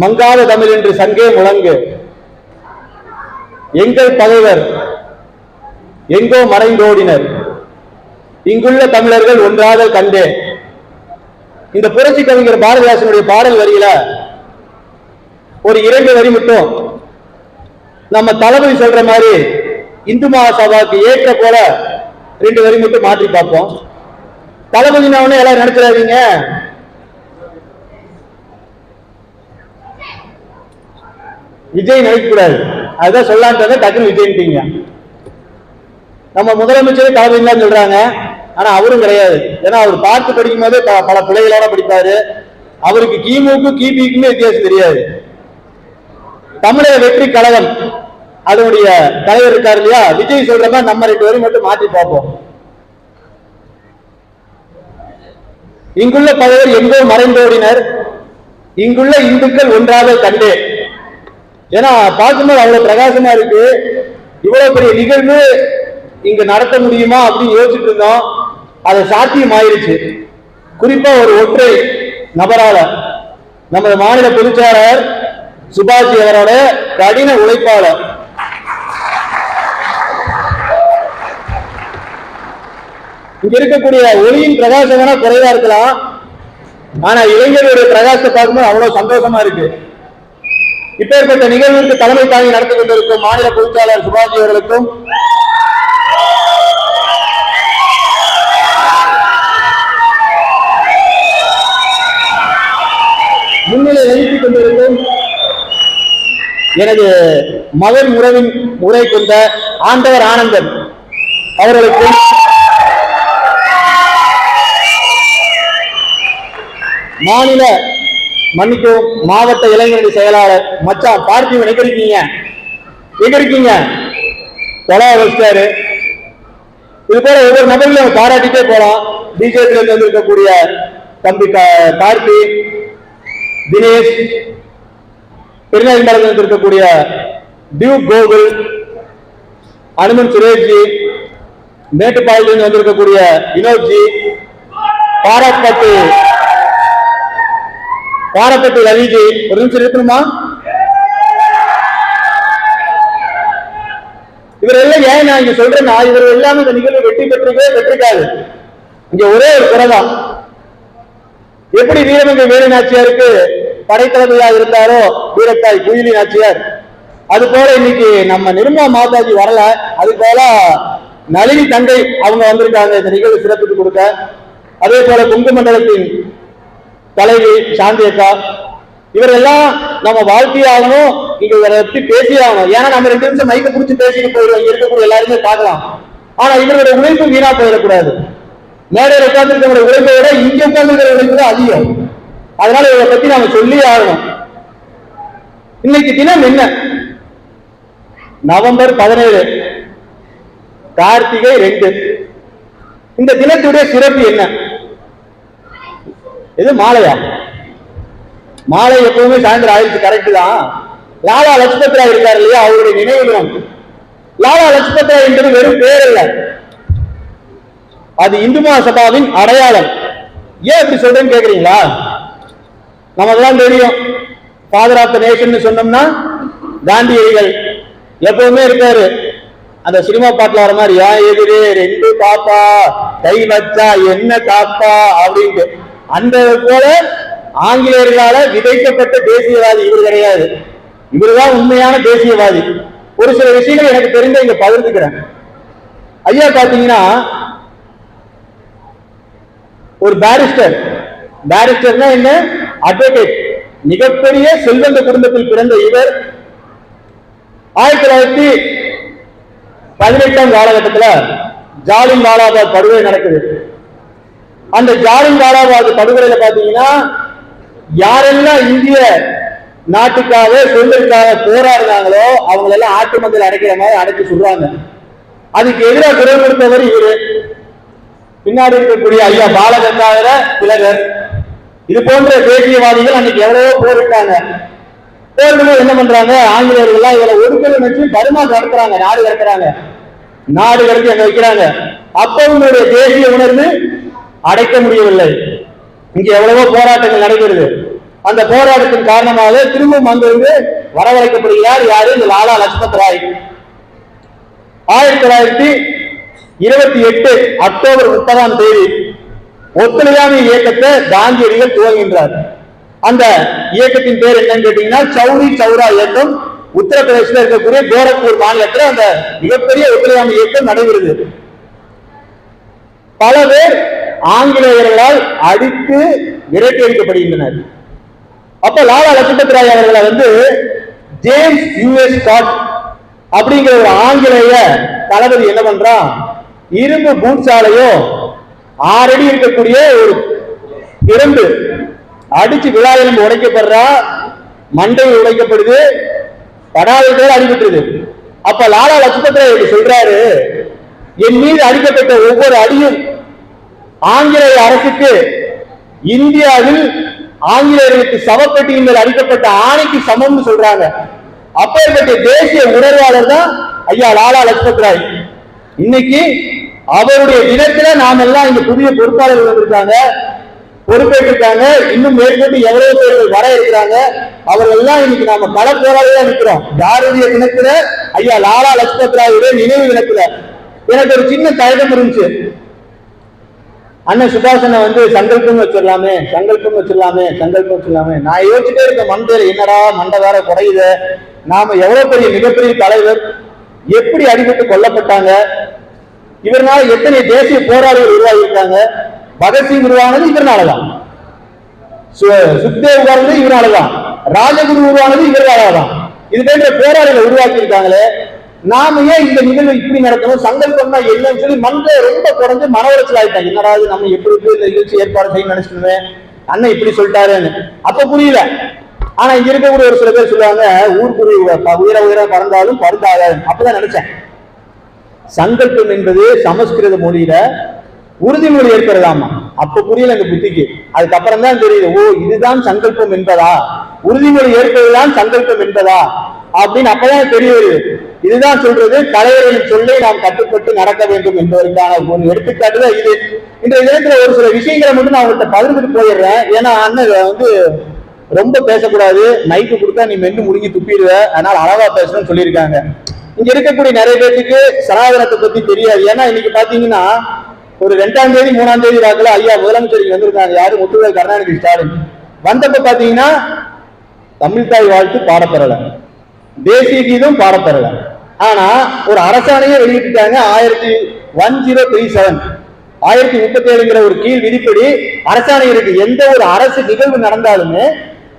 மங்காத தமிழ் என்று சங்கே முழங்கு. எங்கள் பகைவர் எங்கோ மறைந்தோடினர். இங்குள்ள தமிழர்கள் ஒன்றாக கண்டே இந்த புரட்சி கவிஞர் பாரதிதாசனுடைய பாடல் வரியில ஒரு இரண்டு வரி மட்டும். நம்ம தளபதி சொல்ற மாதிரி இந்து மகாசபாவுக்கு ஏற்ற போல ரெண்டு வரி மட்டும் மாற்றி பார்ப்போம். தளபதினா உடனே எல்லாரும் நினைச்சிடாதீங்க. விஜய் நினைக்கக்கூடாது அதுதான் சொல்லான்ட்டு டக்குனு விஜய்ன்ட்டீங்க நம்ம முதலமைச்சர் தளபதி சொல்றாங்க. ஆனா அவரும் கிடையாது. ஏன்னா அவர் பார்த்து படிக்கும் போது ப- பல பிள்ளைகளோட படிப்பாரு. அவருக்கு கிமுக்கும் கிபிக்குமே வித்தியாசம் தெரியாது. தமிழக வெற்றி கழகம் அதனுடைய தலைவர் இருக்காரு இல்லையா? விஜய் சொல்ற மாதிரி நம்ம ரெண்டு பேரும் மட்டும் மாற்றி பார்ப்போம். இங்குள்ள பலர் எங்கோ மறைந்தோடினர். இங்குள்ள இந்துக்கள் ஒன்றாக கண்டே ஏன்னா பார்க்கும்போது அவ்வளவு பிரகாசமா இருக்கு. இவ்வளவு பெரிய நிகழ்வு இங்க நடத்த முடியுமா அப்படின்னு யோசிச்சுட்டு இருந்தோம். அது சாத்தியம் ஆயிருச்சு குறிப்பா ஒரு ஒற்றை நபரால. நமது மாநில பொதுச்சாளர் சுபாஷி அவரோட கடின உழைப்பாளர் இங்க இருக்கக்கூடிய ஒளியின் பிரகாசம் வேணா குறைவா இருக்கலாம். ஆனா இளைஞர்களுடைய பிரகாசத்தை பார்க்கும்போது அவ்வளவு சந்தோஷமா இருக்கு. இப்பேற்பட்ட நிகழ்வுக்கு தலைமை தாங்கி நடத்தி கொண்டிருக்கும் மாநில பொதுச்சாளர் சுபாஜி அவர்களுக்கும் முன்னிலை வகித்துக் கொண்டிருக்கும் எனது மகன் உறவின் உரை கொண்ட ஆண்டவர் ஆனந்தன் அவர்களுக்கும் மாநில மன்னிக்கும் மாவட்ட இளைஞரணி செயலாளர் மச்சான் பார்த்திவன் எங்க இருக்கீங்க? எங்க இருக்கீங்க? கொலா வச்சிட்டாரு. இது போல ஒவ்வொரு நபர்களையும் பாராட்டிட்டே போலாம். பிஜேபி இருந்து வந்திருக்கக்கூடிய தம்பி கார்த்தி தினேஷ் பெருநாயகம்பாளையத்தில் இருக்கக்கூடிய டியூ கோகுல் அனுமன் சுரேஷ்ஜி மேட்டுப்பாளையத்திலிருந்து வந்திருக்கக்கூடிய வினோத்ஜி பாராட்பட்டு பாரப்பட்டு ரவிஜி ஒரு நிமிஷம் இருக்கணுமா இவரெல்லாம் ஏன் நான் இங்க சொல்றேன்னா இவர் எல்லாமே இந்த நிகழ்வு வெற்றி பெற்றிருக்கவே பெற்றிருக்காது. இங்க ஒரே ஒரு குறைதான். எப்படி வீரமங்கை வேலு நாச்சியாருக்கு படைத்தளபதியா இருந்தாரோ வீரத்தாய் குயிலி நாச்சியார். அது போல இன்னைக்கு நம்ம நிர்மலா மாதாஜி வரல. அது போல நளினி தங்கை அவங்க வந்திருக்காங்க. இந்த நிகழ்வு சிறப்பித்து கொடுக்க. அதே போல குங்குமண்டலத்தின் தலைவி சாந்தி அக்கா இவரெல்லாம் நம்ம வாழ்க்கையாகணும் நீங்க இவரை எப்படி பேசி ஆகணும் ஏன்னா நம்ம ரெண்டு நிமிஷம் மைக்க புடிச்சு பேசிட்டு போயிடுவோம். இங்க இருக்கக்கூடிய எல்லாருமே பார்க்கலாம். ஆனா இவருடைய உழைப்பு வீணா போயிடக்கூடாது. மேடையில் உட்கார்ந்துருக்கிற உழைப்பை விட இங்க உட்கார்ந்துருக்கிற உழைப்பு தான் அதிகம். அதனால இவரை பத்தி நாம சொல்லி ஆகணும். இன்னைக்கு தினம் என்ன? நவம்பர் பதினேழு கார்த்திகை ரெண்டு. இந்த தினத்துடைய சிறப்பு என்ன? இது மாலையா? மாலை எப்பவுமே சாயந்தரம் ஆயிடுச்சு கரெக்ட் தான். லாலா லஜ்பத் ராய் இருக்காரு இல்லையா அவருடைய நினைவு தினம். லாலா லஜ்பத் ராய் என்பது வெறும் பேர் அல்ல அது இந்து மகாசபாவின் அடையாளம். ஏன் இப்படி சொல்றேன்னு கேக்குறீங்களா? நமக்குலாம் தெரியும். ஃபாதர் ஆஃப் த நேஷன் சொன்னோம்னா காந்தியடிகள் எப்பவுமே இருக்காரு. அந்த சினிமா பாட்டுல வர மாதிரி ஏன் எதிரே ரெண்டு பாப்பா கை வச்சா என்ன காப்பா? அப்படின்ட்டு. அந்த போல ஆங்கிலேயர்களால விதைக்கப்பட்ட தேசியவாதி இவர் கிடையாது. இவர்தான் உண்மையான தேசியவாதி. ஒரு சில விஷயங்கள் எனக்கு தெரிஞ்ச இங்க பகிர்ந்துக்கிறேன். ஐயா பாத்தீங்கன்னா ஒரு பாரிஸ்டர் பாரிஸ்டர்னா என்ன? அட்வொகேட் மிகப்பெரிய செல்வந்த குடும்பத்தில் பிறந்த இவர் ஆயிரத்தி தொள்ளாயிரத்தி பதினெட்டாம் காலகட்டத்துல ஜாலின் வாலாபாத் படுகொலை நடக்குது. அந்த ஜாலின் வாலாபாத் படுகொலையில பாத்தீங்கன்னா யாரெல்லாம் இந்திய நாட்டுக்காக சுதந்திரத்துக்காக போராடினாங்களோ அவங்களெல்லாம் ஆட்டு மந்தில் அடைக்கிற மாதிரி அடைச்சு சொல்றாங்க அதுக்கு எதிராக குரல் கொடுத்தவர் இவரு. பின்னாடி இருக்கக்கூடிய ஐயா பாலகங்காதர திலகர். இது போன்ற தேசியவாதிகள் அன்னைக்கு எவ்வளவோ போரிட்டாங்க. போரிடும்போது என்ன பண்றாங்க? ஆங்கிலேயர்கள் எல்லாம் இவரை ஒடுக்கல் வச்சு பருமா கடத்துறாங்க நாடு கடத்துறாங்க நாடு கடத்தி அங்க வைக்கிறாங்க. அப்ப உங்களுடைய தேசிய உணர்வு அடைக்க முடியவில்லை. இங்க எவ்வளவோ போராட்டங்கள் நடைபெறுது. அந்த போராட்டத்தின் காரணமாக திரும்பவும் அங்கிருந்து வரவழைக்கப்படுகிறார் யாரு? இந்த லாலா லஜ்பத் ராய். ஆயிரத்தி தொள்ளாயிரத்தி இருபத்தி எட்டு அக்டோபர் முப்பதாம் தேதி ஒத்துழையாமை இயக்கத்தை காந்தியடிகள் துவங்குகின்றார். அந்த இயக்கத்தின் பேர் என்னன்னு கேட்டீங்கன்னா சௌரி சௌரா இயக்கம். உத்தரப்பிரதேசத்தில் இருக்கக்கூடிய கோரக்பூர் மாநிலத்தில் அந்த மிகப்பெரிய ஒத்துழையாமை இயக்கம் நடைபெறுது. பல பேர் ஆங்கிலேயர்களால் அடித்து விரட்டி அடிக்கப்படுகின்றனர் அப்ப லாலா லஜபத் ராய் அவர்களை வந்து ஜேம்ஸ் யூஎஸ் ஸ்காட் அப்படிங்கிற ஒரு ஆங்கிலேய தளபதி என்ன பண்றான் இரும்பு பூட்சாலையோ ஆறடி இருக்கக்கூடிய ஒரு இரும்பு அடிச்சு விழா எலும்பு உடைக்கப்படுறா மண்டை உடைக்கப்படுது படாத பேர் அடிபட்டுருது. அப்ப லாலா லஜபத் ராய் சொல்றாரு என் மீது அடிக்கப்பட்ட ஒவ்வொரு அடியும் ஆங்கிலேய அரசுக்கு இந்தியாவில் ஆங்கிலேயர்களுக்கு சவப்பெட்டியின் மேல் அடிக்கப்பட்ட ஆணைக்கு சமம்னு சொல்றாங்க. அப்பேற்பட்ட தேசிய உணர்வாளர் தான் ஐயா லாலா லஜ்பத் ராய். இன்னைக்கு அவருடைய தினத்துல நாம் எல்லாம் இங்க புதிய பொறுப்பாளர்கள் வந்திருக்காங்க பொறுப்பேற்றிருக்காங்க இன்னும் மேற்கொண்டு எவ்வளவு பேர்கள் வர இருக்கிறாங்க அவர்கள் எல்லாம் இன்னைக்கு நாம பல போராளியா நிற்கிறோம் யாருடைய தினத்துல? ஐயா லாலா லஜ்பத் ராயுடைய நினைவு தினத்துல. எனக்கு ஒரு சின்ன தயக்கம் இருந்துச்சு. அண்ணன் சுபாஷனை வந்து சங்கல்பம் வச்சிடலாமே சங்கல்பம் வச்சிடலாமே சங்கல்பம் வச்சிடலாமே. நான் யோசிச்சுட்டே இருக்க மண்டேல என்னடா மண்டை வேற குறையுது? நாம எவ்வளவு பெரிய மிகப்பெரிய தலைவர் எப்படி அடிபட்டு கொல்லப்பட்டாங்க? இவர்னால எத்தனை தேசிய போராளிகள் உருவாகியிருக்காங்க? பகத்சிங் உருவானது இவர்னாலதான். சு- சுக்தேவ் உருவானது இவராலதான் ராஜகுரு உருவானது இவராலதான் இது போன்ற போராளிகளை உருவாக்கி இருக்காங்களே நாம ஏன் இந்த நிகழ்வு இப்படி நடக்கணும்? சங்கல்பம்னா என்னன்னு சொல்லி மனதை ரொம்ப குறைஞ்சு மன உளைச்சல் ஆயிட்டாங்க. என்னடா நம்ம எப்படி இந்த நிகழ்ச்சி ஏற்பாடு செய்ய நினைச்சிருந்தேன் அண்ணன் இப்படி சொல்லிட்டாருன்னு. அப்ப புரியல. ஆனா இங்க இருக்கக்கூடிய ஒரு சில பேர் சொல்லுவாங்க ஊர்க்குருவி உயர உயர பறந்தாலும் பறந்தாத அப்பதான் நினைச்சேன். சங்கல்பம் என்பது சமஸ்கிருத மொழியில உறுதிமொழி ஏற்படுதாமா அப்ப புரியல எங்க புத்திக்கு. அதுக்கப்புறம் தான் தெரியுது ஓ இதுதான் சங்கல்பம் என்பதா? உறுதிமொழி ஏற்பதுதான் சங்கல்பம் என்பதா? அப்படின்னு அப்பதான் தெரிய வருது இதுதான் சொல்றது. தலைவரின் சொல்லை நாம் கட்டுப்பட்டு நடக்க வேண்டும் என்பதற்கான ஒரு எடுத்துக்காட்டு தான் இது. இன்றைய தினத்துல ஒரு சில விஷயங்களை மட்டும் நான் அவங்கள்ட்ட பகிர்ந்துட்டு போயிடுறேன். ஏன்னா அண்ணன் வந்து ரொம்ப பேசக்கூடாது. மைக்கு கொடுத்தா நீ மென்று முடிஞ்சு துப்பிடுவ. அதனால அளவா பேசணும்னு சொல்லியிருக்காங்க. இங்க இருக்கக்கூடிய நிறைய பேருக்கு சனாதனத்தை பத்தி தெரியாது. ஏன்னா இன்னைக்கு பாத்தீங்கன்னா ஒரு ரெண்டாம் தேதி மூணாம் தேதி வாக்குல ஐயா முதலமைச்சர் வந்திருக்காங்க. யாரு? முத்துவேல் கருணாநிதி ஸ்டாலின். வந்தப்ப பாத்தீங்கன்னா தமிழ்தாய் வாழ்த்து பாடப்பெறல. தேசிய கீதம் பாடப்பெறல. ஆனா ஒரு அரசாணையை வெளியிட்டுட்டாங்க ஆயிரத்தி ஒன் ஜீரோ த்ரீ செவன் ஆயிரத்தி முப்பத்தி ஏழுங்கிற ஒரு கீழ் விதிப்படி அரசாணை இருக்கு எந்த ஒரு அரசு நிகழ்வு நடந்தாலுமே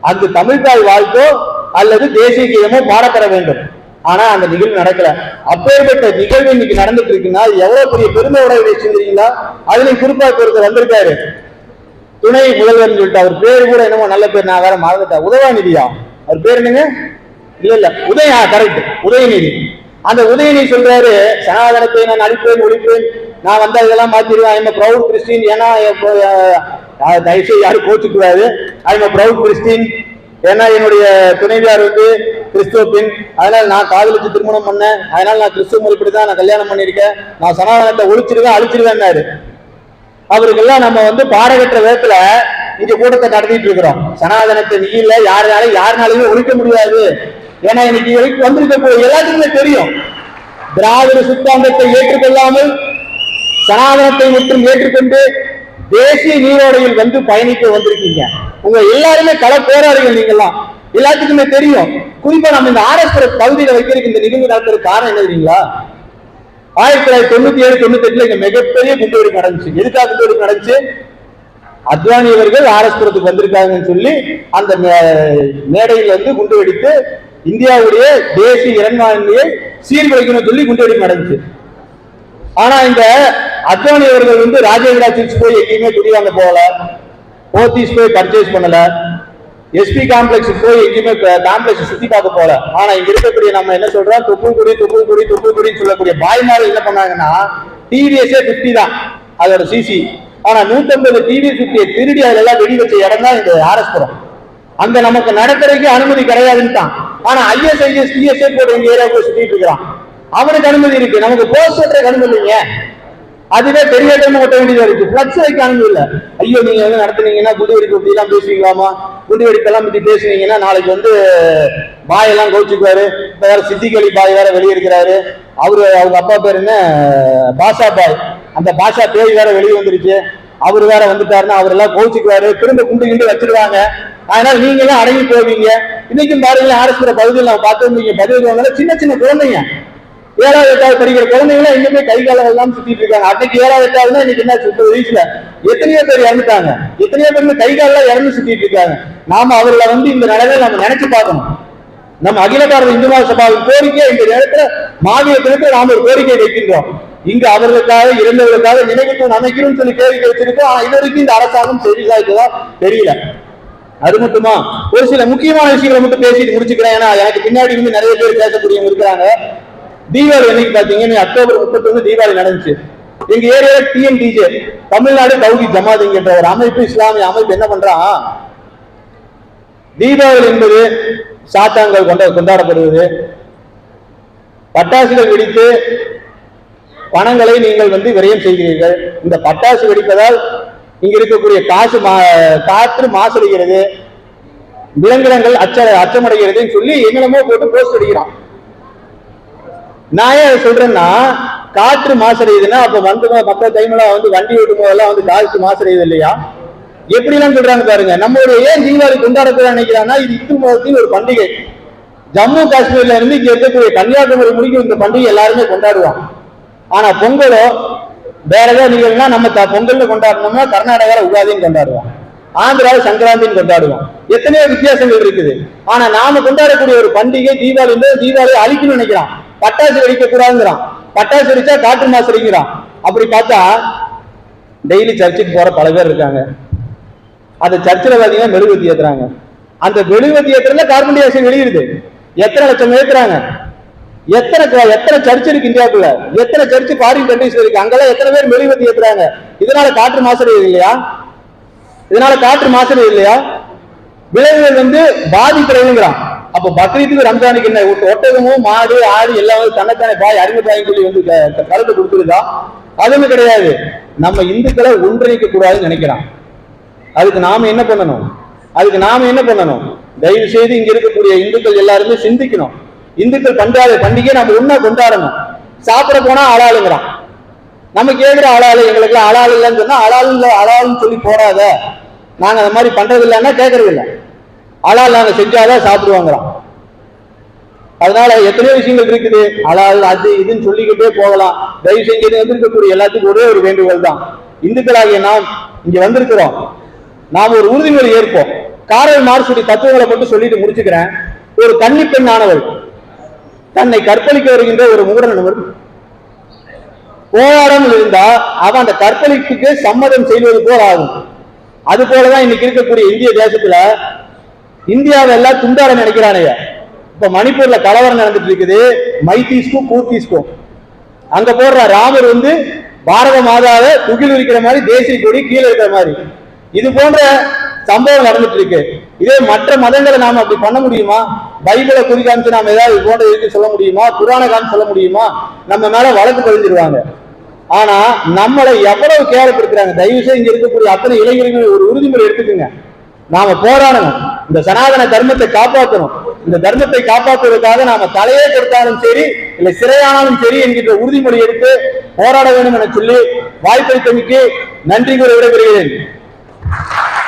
அந்த தமிழ்தாய் வாழ்த்தோ அல்லது தேசிய கீதமோ பாடப்பட வேண்டும். ஆனா அந்த நிகழ்வு நடக்கல. அப்பேற்பட்ட நிகழ்வு இன்னைக்கு நடந்துட்டு இருக்குன்னா எவ்வளவு பெரிய பெருமையோட உடைய செஞ்சிருக்கீங்களா? அதுலயும் குறிப்பா இப்ப ஒருத்தர் வந்திருக்காரு. துணை முதல்வர் சொல்லிட்டு அவர் பேர் கூட என்னமோ நல்ல பேர் நான் வேற மறந்துட்டேன். உதவாநிதியா? அவர் பேர் என்னங்க? இல்ல இல்ல. உதயா கரெக்ட் உதயநிதி. அந்த உதயநி சொல்றாரு சனாதனத்தை நான் அழிப்பேன் ஒழிப்பேன். நான் வந்தா இதெல்லாம் மாத்திடுவேன். ஐம் ப்ரௌட் கிறிஸ்டின் ஏன்னா தயவுசெய்து யாரும் கோச்சுக்கூடாது ஐம் ப்ரௌட் கிறிஸ்டின் ஏன்னா என்னுடைய துணைவியார் வந்து கிறிஸ்துவ பெண் அதனால நான் காதலிச்சு திருமணம் பண்ணேன். அதனால நான் கிறிஸ்துவ முறைப்படி தான் நான் கல்யாணம் பண்ணியிருக்கேன். நான் சனாதனத்தை ஒழிச்சிருவேன் அழிச்சிருவேன்னாரு. அவருக்கெல்லாம் நம்ம வந்து பாடகற்ற விதத்துல இங்க கூட்டத்தை நடத்திட்டு இருக்கிறோம். சனாதனத்தை நீ இல்ல யாருனாலும் யாருனாலையும் ஒழிக்க முடியாது. ஏன்னா இன்னைக்கு வரைக்கும் வந்திருக்க எல்லாத்துக்குமே தெரியும். திராவிட சித்தாந்தத்தை ஏற்றுக்கொள்ளாமல் சனாதனத்தை மட்டும் ஏற்றுக்கொண்டு தேசிய நீரோடையில் வந்து பயணிக்க வந்திருக்கீங்க. உங்க எல்லாருமே கள போராளிகள் நீங்கெல்லாம் எல்லாத்துக்குமே தெரியும். குறிப்பா நம்ம இந்த ஆர்எஸ் பகுதியில வைக்கிறதுக்கு இந்த நிகழ்வு நடத்துற காரணம் என்ன தெரியுங்களா? ஆயிரத்தி தொள்ளாயிரத்தி தொண்ணூத்தி ஏழு தொண்ணூத்தி எட்டுல இங்க மிகப்பெரிய குண்டுவெடிப்பு நடந்துச்சு. எதுக்காக குண்டுவெடிப்பு நடந்துச்சு? அத்வானி அவர்கள் ஆர்எஸ்புரத்துக்கு வந்திருக்காங்கன்னு சொல்லி அந்த மே- மேடையில் வந்து குண்டு வெடித்து இந்தியாவுடைய தேசிய இறைமாண்மையை சீர்குலைக்கணும் சொல்லி குண்டு நடந்துச்சு. ஆனா இந்த அத்வானி அவர்கள் வந்து ராஜேந்திரா சில்ஸ் போய் எங்கேயுமே குடிவாங்க போகல. போத்தீஸ் போய் பர்ச்சேஸ் பண்ணல. எஸ்பி காம்ப்ளெக்ஸ் போய் எங்கேயுமே காம்ப்ளெக்ஸ் சுத்தி பார்க்க போல ஆனா இங்க இருக்கக்கூடிய நம்ம என்ன சொல்றோம்? துப்பு குடி துப்பு குடி துப்பு குடின்னு சொல்லக்கூடிய பாய்மார்கள் என்ன பண்ணாங்கன்னா டிவிஎஸ்ஏ பிப்டி தான். அதோட சிசி ஆனா நூத்தம்பது டிவிஎஸ் பிப்டியை திருடி அதுல எல்லாம் வெடி வச்ச இடம் தான் இந்த ஆர்எஸ் புரம். அங்க நமக்கு நடக்கிறதுக்கு அனுமதி கிடையாதுன்னு தான் ஆனா ஐஎஸ்ஐஎஸ் டிஎஸ்ஏ போட்டு எங்க ஏரியாவுக்கு சுத்திட்டு இருக்கிறான். அவனுக்கு அனுமதி இருக்கு. நமக்கு போஸ்ட் ஓட்டுறதுக்கு அனுமதி இல்லைங்க. அதுவே பெரிய டைம் ஒட்ட வேண்டியதா இருக்கு. பிளக்ஸ் வைக்க அனுமதி இல்ல. ஐயோ நீங்க வந்து நடத்துனீங்கன்னா குண்டு வெடிப்பு இப்படி எல்லாம் பேசுவீங்களாமா? குண்டு வெடிப்பெல்லாம் பத்தி பேசுனீங்கன்னா நாளைக்கு வந்து பாய் எல்லாம் கோச்சுக்குவாரு இப்ப வேற சித்திகளி பாய் வேற வெளியே இருக்கிறாரு. அவரு அவங்க அப்பா பேர் என்ன? பாஷா பாய். அந்த பாஷா பேய் வேற வெளியே வந்துருச்சு. அவர் வேற வந்துட்டாருன்னா அவர் எல்லாம் கோச்சுக்குவாரு திரும்ப குண்டு கிண்டு வச்சிருவாங்க. அதனால நீங்க எல்லாம் அடங்கி போவீங்க. இன்னைக்கும் பாருங்க ஆரஸ்புர பகுதியில் நம்ம பார்த்துருந்தீங்க பதிவு சின்ன சின்ன குழந்தைங்க. ஏழாவது எட்டாவது படிக்கிற குழந்தைங்களா இன்னுமே கை காலம் எல்லாம் சுத்திட்டு இருக்காங்க. அன்னைக்கு ஏழாவது எட்டாவதுனா இன்னைக்கு என்ன சுத்த வயசுல எத்தனையோ பேர் இறந்துட்டாங்க. எத்தனையோ பேர் கை காலெல்லாம் இறந்து சுத்திட்டு இருக்காங்க. நாம அவர்களை வந்து இந்த நிலையில நம்ம நினைச்சு பார்க்கணும். நம்ம அகில பாரத இந்து மகா சபாவின் கோரிக்கை இந்த நேரத்துல மாவீர தினத்தில் நாம ஒரு கோரிக்கை வைக்கின்றோம். இங்கு அவர்களுக்காக இறந்தவர்களுக்காக நினைவுக்கு அமைக்கணும்னு சொல்லி கோரிக்கை வச்சிருக்கோம் ஆனா இது வரைக்கும் இந்த அரசாங்கம் செய்திருக்கா தெரியல. அது மட்டுமா? ஒரு சில முக்கியமான விஷயங்களை மட்டும் பேசிட்டு முடிச்சுக்கிறேன். ஏன்னா எனக்கு பின்னாடி இருந்து நிறைய பேர் பேசக்கூடியவங்க இருக்கிறாங்க. தீபாவளி என்னைக்கு பாத்தீங்கன்னா அக்டோபர் முப்பத்தி ஒன்று தீபாவளி நடந்துச்சு. எங்க ஏரியால டிஎன்டிஜே தமிழ்நாடு தௌஹி ஜமாதிங்கிற ஒரு அமைப்பு இஸ்லாமிய அமைப்பு என்ன பண்றான் தீபாவளி என்பது சாத்தாங்கள் கொண்ட கொண்டாடப்படுவது. பட்டாசுகள் வெடித்து பணங்களை நீங்கள் வந்து விரயம் செய்கிறீர்கள். இந்த பட்டாசு வெடிப்பதால் இங்க இருக்கக்கூடிய காசு மா- காற்று மாசடைகிறது. விலங்கினங்கள் அச்ச அச்சமடைகிறதுன்னு சொல்லி எங்களமோ போட்டு போஸ்ட் அடிக்கிறான். நான் ஏன் அதை சொல்றேன்னா காற்று மாசடையுதுன்னா அப்ப வந்து மக்கள் டைம்லாம் வந்து வண்டி ஓட்டும் போதெல்லாம் வந்து காற்று மாசடையுது இல்லையா? எப்படி எல்லாம் சொல்றாங்க பாருங்க நம்மளுடைய ஏன் தீபாவளி கொண்டாடக்கூட நினைக்கிறாங்கன்னா இது இந்து மதத்தின் ஒரு பண்டிகை. ஜம்மு காஷ்மீர்ல இருந்து இங்க இருக்கக்கூடிய கன்னியாகுமரி முடிக்கும் இந்த பண்டிகை எல்லாருமே கொண்டாடுவாங்க. ஆனா பொங்கலோ வேற ஏதாவது நிகழ்வுனா நம்ம த- பொங்கல்னு கொண்டாடணும்னா கர்நாடகாவில் உகாதின்னு கொண்டாடுவோம். ஆந்திராவில் சங்கராந்தின்னு கொண்டாடுவோம். எத்தனையோ வித்தியாசங்கள் இருக்குது. ஆனா நாம கொண்டாடக்கூடிய ஒரு பண்டிகை தீபாவளி தீபாவளி அழிக்கணும்னு நினைக்கிறான். பட்டாசு வெடிக்க கூடாதுங்கிறான். பட்டாசு வெடிச்சா காற்று மாசு அடிக்கிறான் அப்படி பார்த்தா டெய்லி சர்ச்சுக்கு போற பல பேர் இருக்காங்க. அந்த சர்ச்சில் பார்த்தீங்கன்னா மெழுகுவத்தி ஏத்துறாங்க. அந்த மெழுகுவத்தி ஏத்துறதுல கார்பன் டை ஆக்சைடு வெளியிடுது. எத்தனை லட்சம் ஏத்துறாங்க? எத்தனை க- எத்தனை சர்ச் இருக்கு இந்தியாக்குள்ள? எத்தனை சர்ச் ஃபாரின் கண்ட்ரீஸ்ல இருக்கு? அங்கெல்லாம் எத்தனை பேர் மெழுகுவத்தி ஏத்துறாங்க? இதனால காற்று மாசடையுது இல்லையா? இதனால காற்று மாசடையுது இல்லையா? விளைவுகள் வந்து பாதிக்கிறதுங்கிறான் அப்ப பக்ரீத்துக்கு ரம்ஜானுக்கு என்ன? ஒட்டகமும் மாடு ஆடு எல்லாம் வந்து தன்னைத்தானே பாய் அறிமுகம் சொல்லி வந்து கருத்து கொடுத்துருதா? அதுவும் கிடையாது. நம்ம இந்துக்களை ஒன்றிணைக்க கூடாதுன்னு நினைக்கிறான். அதுக்கு நாம என்ன பண்ணணும்? அதுக்கு நாம என்ன பண்ணணும்? தயவு செய்து இங்க இருக்கக்கூடிய இந்துக்கள் எல்லாருமே சிந்திக்கணும். இந்துக்கள் பண்றாத பண்டிகை நம்ம ஒன்னா கொண்டாடணும். சாப்பிட போனா ஆளாளுங்கிறான் நம்ம கேட்கிற ஆளாளு எங்களுக்கு ஆளாள் இல்லைன்னு சொன்னா ஆளாள் இல்ல ஆளாள்னு சொல்லி போறாத நாங்க அந்த மாதிரி பண்றது இல்லைன்னா கேட்கறது இல்லை. ஆளாள் நாங்க செஞ்சாதான் சாப்பிடுவாங்கிறான் அதனால எத்தனையோ விஷயங்கள் இருக்குது. ஆளாள் அது இதுன்னு சொல்லிக்கிட்டே போகலாம். தயவு செஞ்சு இங்க வந்திருக்கக்கூடிய எல்லாத்துக்கும் ஒரே ஒரு வேண்டுகோள் தான். இந்துக்களாகிய நாம் இங்க வந்திருக்கிறோம். நாம் ஒரு உறுதிமொழி ஏற்போம். காரல் மார்சுடைய தத்துவங்களை மட்டும் சொல்லிட்டு முடிச்சுக்கிறேன். ஒரு கன்னி பெண் ஆனவள். தன்னை கற்பழிக்க வருகின்ற ஒரு மூடனவர் போராடாமல் இருந்தா அவன் அந்த கற்பழிப்புக்கு சம்மதம் செய்வது போல் ஆகும். அது போலதான் இன்னைக்கு இருக்கக்கூடிய இந்திய தேசத்துல இந்தியாவை எல்லாம் துண்டாட நினைக்கிறானுங்க இப்ப மணிப்பூர்ல கலவரம் நடந்துட்டு இருக்குது. மைத்தீஸ்க்கும் பூத்தீஸ்க்கும் அங்க போடுற ராமர் வந்து பாரத மாதாவை துகில் இருக்கிற மாதிரி தேசிய கொடி கீழே இருக்கிற மாதிரி. இது போன்ற சம்பவம் நடந்துட்டு இருக்கு. இதே மற்ற மதங்களை நாம அப்படி பண்ண முடியுமா? பைபிளை குறி காமிச்சு நாம ஏதாவது இது போன்ற இருக்கு சொல்ல முடியுமா? புராண காமிச்சு சொல்ல முடியுமா? நம்ம மேல வழக்கு பதிஞ்சிருவாங்க. ஆனா நம்மளை எவ்வளவு கேவலப்படுத்துறாங்க தயவு செய்து இங்க இருக்கக்கூடிய அத்தனை இளைஞர்கள் ஒரு உறுதிமுறை எடுத்துக்குங்க. நாம போராடணும். இந்த சனாதன தர்மத்தை காப்பாற்றணும் இந்த தர்மத்தை காப்பாற்றுவதற்காக நாம தலையே கொடுத்தாலும் சரி இல்ல சிறையானாலும் சரி என்கின்ற உறுதிமொழி எடுத்து போராட வேண்டும் என சொல்லி வாய்ப்பளித்தமைக்கு நன்றி கூற விடைபெறுகிறேன். Obrigado.